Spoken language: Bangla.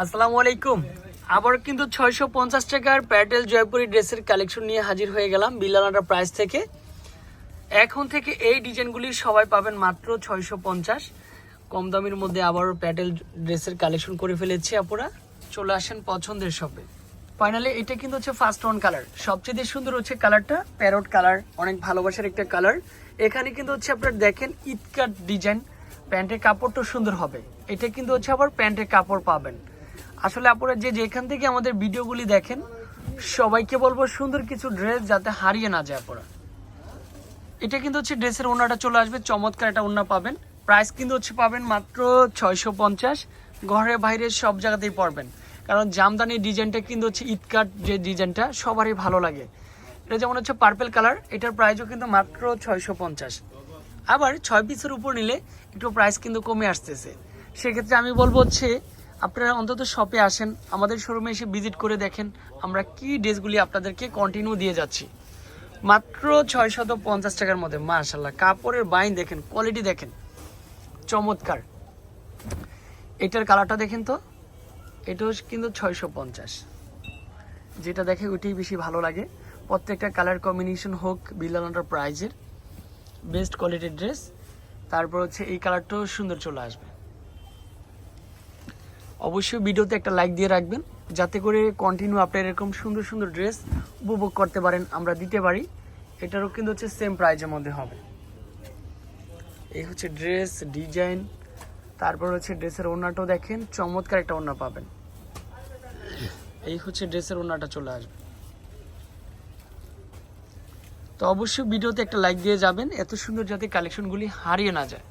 আসসালামু আলাইকুম। আবার কিন্তু ছয়শো পঞ্চাশ টাকার প্যাটেল জয়পুরি ড্রেসের কালেকশন নিয়ে হাজির হয়ে গেলাম বিল্লানাটা প্রাইস থেকে। এখন থেকে এই ডিজাইনগুলি সবাই পাবেন মাত্র ছয়শো পঞ্চাশ। কম দামের মধ্যে আবার প্যাটেল ড্রেসের কালেকশন করে ফেলেছি আপনারা চলে আসেন পছন্দের শপে। ফাইনালি এটা কিন্তু হচ্ছে ফার্স্ট ওয়ান কালার সবচেয়ে সুন্দর হচ্ছে কালারটা প্যারট কালার অনেক ভালোবাসার একটা কালার এখানে কিন্তু হচ্ছে আপনারা দেখেন ইটকাট ডিজাইন প্যান্টের কাপড়টা সুন্দর হবে। এটা কিন্তু হচ্ছে আবার প্যান্টের কাপড় পাবেন। আসলে আপনারা যে যেখান থেকে আমাদের ভিডিওগুলি দেখেন, সবাইকে বলব সুন্দর কিছু ড্রেস যাতে হারিয়ে না যায় আপনারা এটা কিন্তু হচ্ছে ড্রেসের ওনাটা চলে আসবে, চমৎকার একটা ওনা পাবেন। প্রাইস কিন্তু হচ্ছে পাবেন মাত্র ছয়শো পঞ্চাশ। ঘরে বাইরে সব জায়গাতেই পড়বেন কারণ জামদানি ডিজাইনটা কিন্তু হচ্ছে ইটকাট যে ডিজাইনটা, সবারই ভালো লাগে। এটা যেমন হচ্ছে পার্পেল কালার এটার প্রাইসও কিন্তু মাত্র ছয়শো পঞ্চাশ। আবার ছয় পিসের উপর নিলে একটু প্রাইস কিন্তু কমে আসতেছে। সেক্ষেত্রে আমি বলব হচ্ছে আপনারা অন্তত শপে আসেন, আমাদের শোরুমে এসে ভিজিট করে দেখেন আমরা কি ড্রেসগুলি আপনাদেরকে কন্টিনিউ দিয়ে যাচ্ছি। মাত্র ছয় শত পঞ্চাশ টাকার মধ্যে মাশাল্লাহ কাপড়ের বাইন দেখেন কোয়ালিটি দেখেন, চমৎকার। এটার কালারটা দেখেন তো, এটাও কিন্তু ছয়শো পঞ্চাশ। যেটা দেখে ওইটাই বেশি ভালো লাগে। প্রত্যেকটা কালার কম্বিনেশন হোক বিল্লালন্ডার প্রাইজের বেস্ট কোয়ালিটির ড্রেস তারপর হচ্ছে এই কালারটাও সুন্দর চলে আসবে। অবশ্যই ভিডিওতে একটা লাইক দিয়ে রাখবেন, যাতে করে কন্টিনিউ আপনার এরকম সুন্দর সুন্দর ড্রেস উপভোগ করতে পারেন আমরা দিতে পারি। এটারও কিন্তু হচ্ছে সেম প্রাইজের মধ্যে হবে। এই হচ্ছে ড্রেস ডিজাইন তারপর হচ্ছে ড্রেসের ওড়নাটাও দেখেন, চমৎকার একটা ওড়না পাবেন। এই হচ্ছে ড্রেসের ওড়নাটা চলে আসবে। তো অবশ্যই ভিডিওতে একটা লাইক দিয়ে যাবেন, এত সুন্দর যাতে কালেকশনগুলি হারিয়ে না যায়।